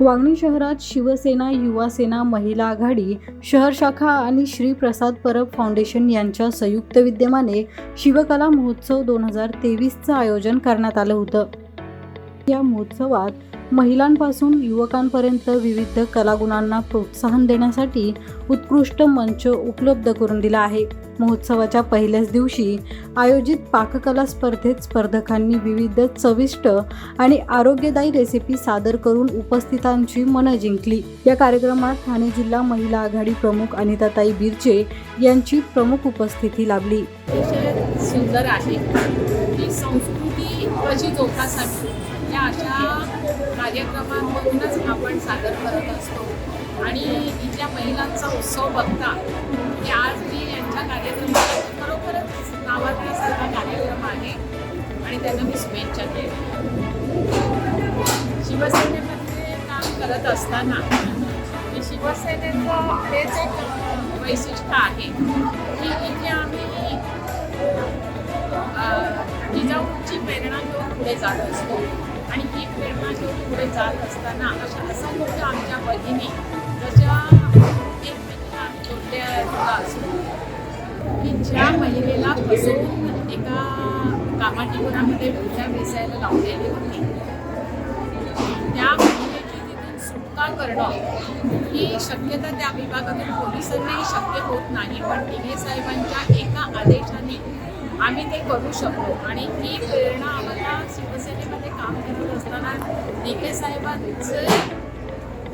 वांगणी शहरात शिवसेना युवा सेना महिला आघाडी शहर शाखा आणि श्री प्रसाद परब फाउंडेशन यांच्या संयुक्त विद्यमाने शिवकला महोत्सव दोन हजार तेवीसचं आयोजन करण्यात आलं होतं. या महोत्सवात महिलांपासून युवकांपर्यंत विविध कलागुणांना प्रोत्साहन देण्यासाठी उत्कृष्ट मंच उपलब्ध करून दिला आहे. महोत्सवाच्या पहिल्याच दिवशी आयोजित पाककला स्पर्धेत स्पर्धकांनी विविध चविष्ट आणि आरोग्यदायी रेसिपी सादर करून उपस्थितांची मनं जिंकली. या कार्यक्रमात ठाणे जिल्हा महिला आघाडी प्रमुख अनिताताई बिरचे यांची प्रमुख उपस्थिती लाभली. सुंदर आहे. संस्कृती जोपासावी या अशा कार्यक्रमांमधूनच आपण सादर करत असतो. आणि इथल्या महिलांचा उत्सव बघता की आज मी यांच्या कार्यक्रमाला खरोखरच नावाजण्यासारखा कार्यक्रम आहे आणि त्यांना मी शुभेच्छा देते. शिवसेनेमध्ये काम करत असताना शिवसेनेचं हेच एक वैशिष्ट्य आहे की इथे आम्ही अ, जिजाऊची प्रेरणा घेऊन पुढे जात असतो. आणि ही प्रेरणा घेऊन पुढे जात असताना अशा असंख्य आमच्या भगिनी जशा एकमेकीला आम्ही जोडल्या असू की ज्या महिलेला फसवून एका कामाटीपुरामध्ये डोक्या भेसायला लावलेली होती त्या महिलेची तिथून सुटका करणं ही शक्यता त्या विभागातील पोलिसांनाही शक्य होत नाही. पण टिगे साहेबांच्या एका आदेशाने आम्ही ते करू शकतो आणि ही प्रेरणा आम्हाला शिवसेनेमध्ये काम करत असताना के साहेबांचे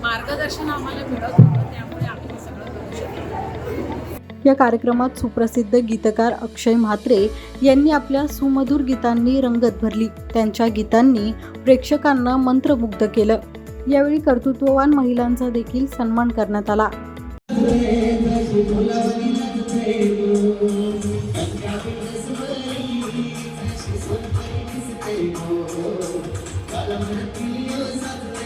मार्गदर्शन आम्हाला मिळत होतं त्यामुळे आम्ही सगळं करू शकतो या कार्यक्रमात सुप्रसिद्ध गीतकार अक्षय म्हात्रे यांनी आपल्या सुमधुर गीतांनी रंगत भरली. त्यांच्या गीतांनी प्रेक्षकांना मंत्रमुग्ध केलं. यावेळी कर्तृत्ववान महिलांचा देखील सन्मान करण्यात आला.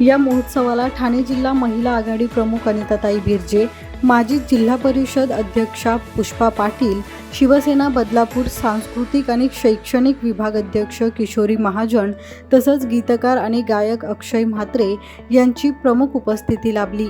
या महोत्सवाला ठाणे जिल्हा महिला आघाडी प्रमुख अनिताताई बिर्जे माजी जिल्हा परिषद अध्यक्षा पुष्पा पाटील शिवसेना बदलापूर सांस्कृतिक आणि शैक्षणिक विभाग अध्यक्ष किशोरी महाजन तसंच गीतकार आणि गायक अक्षय म्हात्रे यांची प्रमुख उपस्थिती लाभली.